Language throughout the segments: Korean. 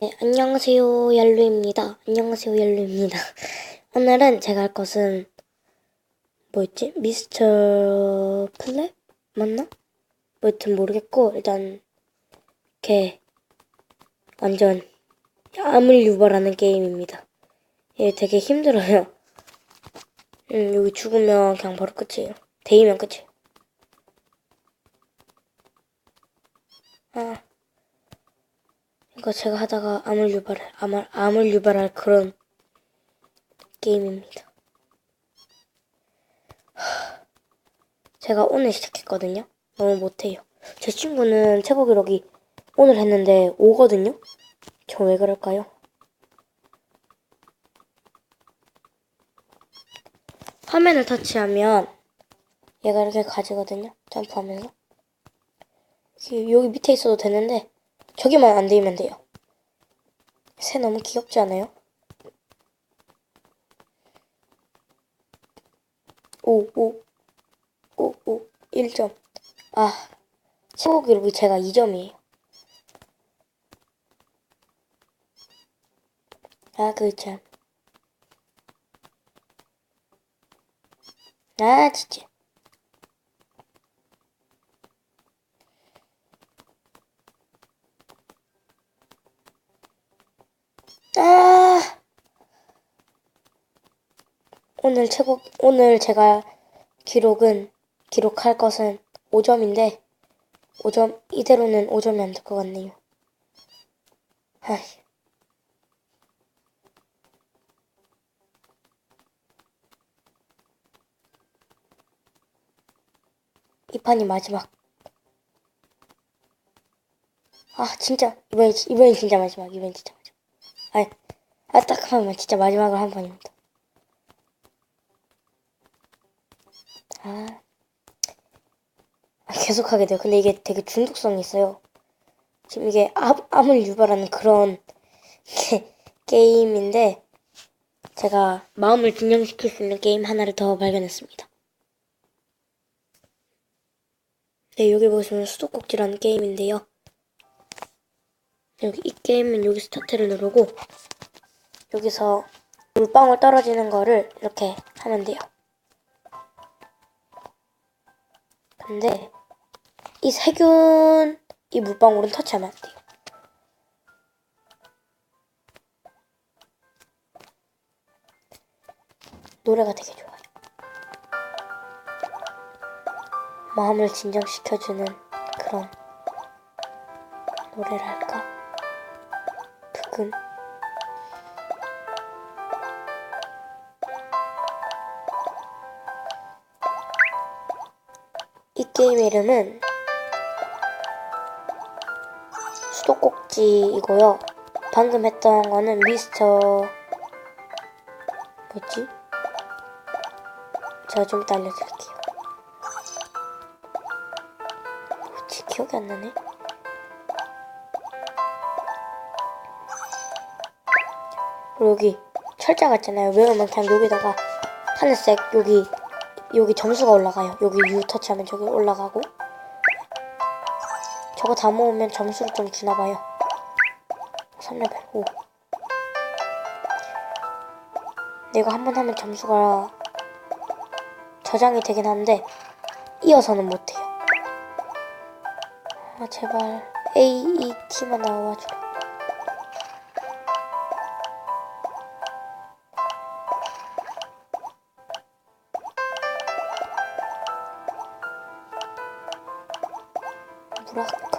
네, 안녕하세요, 얄루입니다. 안녕하세요, 얄루입니다. 오늘은 제가 할 것은 뭐였지? 미스터 플랩? 맞나? 뭐 여튼 모르겠고 일단 이렇게 완전 암을 유발하는 게임입니다. 얘 되게 힘들어요. 음, 여기 죽으면 그냥 바로 끝이에요. 데이면 끝이에요. 아. 이거 제가 하다가 암을 유발할, 암을, 암을 유발할 그런 게임입니다. 하, 제가 오늘 시작했거든요. 너무 못해요. 제 친구는 최고 기록이 오늘 했는데 5거든요? 저 왜 그럴까요? 화면을 터치하면 얘가 이렇게 가지거든요. 점프하면서. 여기 밑에 있어도 되는데 저기만 안 되면 돼요. 새 너무 귀엽지 않아요? 오, 오, 오, 오, 1점. 아, 최고 기록이 제가 2점이에요. 아, 그 참. 아, 진짜. 아! 오늘 최고, 오늘 제가 기록은, 기록할 것은 5점인데, 5점, 이대로는 5점이 안 될 것 같네요. 아이. 이 판이 마지막. 아, 진짜. 이번엔, 이번엔 진짜 마지막. 이번엔 진짜 마지막. 아, 아, 딱 하면 진짜 마지막으로 한 판입니다. 아, 아, 계속 하게 돼요. 근데 이게 되게 중독성이 있어요. 지금 이게 암, 암을 유발하는 그런 게, 게임인데, 제가 마음을 진정시킬 수 있는 게임 하나를 더 발견했습니다. 네, 여기 보시면 수도꼭지라는 게임인데요. 여기 이 게임은 여기 스타트를 누르고 여기서 물방울 떨어지는 거를 이렇게 하면 돼요. 근데 이 세균 이 물방울은 터치하면 안 돼요. 노래가 되게 좋아요. 마음을 진정시켜주는 그런 노래랄까? 부금. 이 게임 이름은 수도꼭지이고요. 방금 했던 거는 미스터 뭐지? 제가 좀 이따 알려드릴게요. 뭐지? 기억이 안 나네. 여기 철자 같잖아요. 외우면 그냥 여기다가 하늘색 여기 여기 점수가 올라가요. 여기 U 터치하면 저기 올라가고 저거 다 모으면 점수를 좀 주나 봐요. 3레벨 5. 내가 한번 하면 점수가 저장이 되긴 하는데 이어서는 못해요. 아 제발 A, E, T만 나와줘.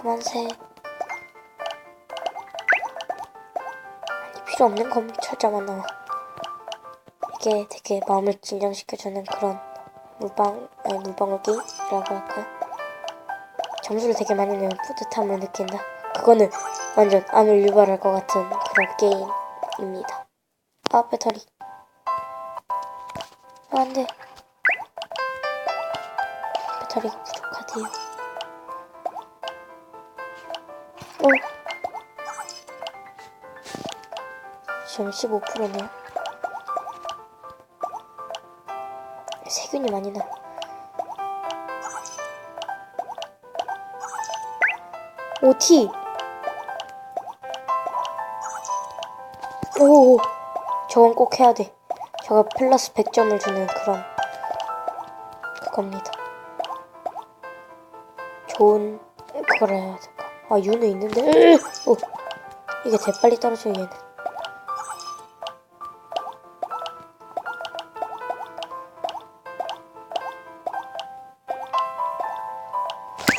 물아 그만 새. 아니 필요 없는 건 철자만 나와. 이게 되게 마음을 진정시켜주는 그런 물방 아니 물방울 게임이라고 할까요? 점수를 되게 많이 내면 뿌듯함을 느낀다. 그거는 완전 암을 유발할 것 같은 그런 게임입니다. 아 배터리. 아, 안돼. 배터리가 부족하대요. 어. 지금 15%네요. 세균이 많이 나. OT. 오, 저건 꼭 해야 돼. 저거 플러스 100점을 주는 그런 그겁니다. 좋은 그걸 해야 될까? 아 유는 있는데. 으, 오, 이게 대 빨리 떨어져 얘는.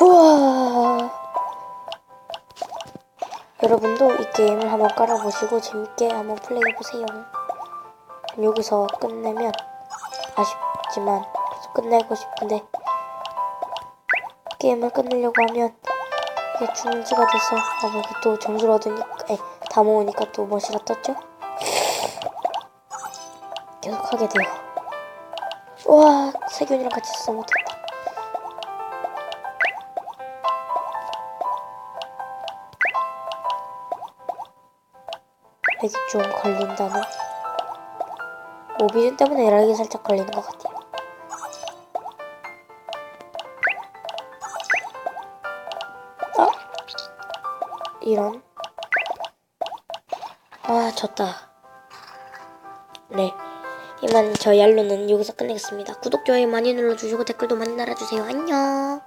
우와. 여러분도 이 게임을 한번 깔아보시고 재밌게 한번 플레이해보세요. 여기서 끝내면 아쉽지만 계속 끝내고 싶은데 게임을 끝내려고 하면 이게 중지가 돼서 아무래도 또 점수를 얻으니까 에, 다 모으니까 또 멋이라 떴죠? 계속 하게 돼요. 우와 세균이랑 같이 있어 못했다. 렉이 좀 걸린다네. 오비전 때문에 렉이 살짝 걸리는 것 같아요. 이런. 아, 졌다. 네. 이만 저 얄로는 여기서 끝내겠습니다. 구독, 좋아요 많이 눌러주시고 댓글도 많이 달아주세요. 안녕.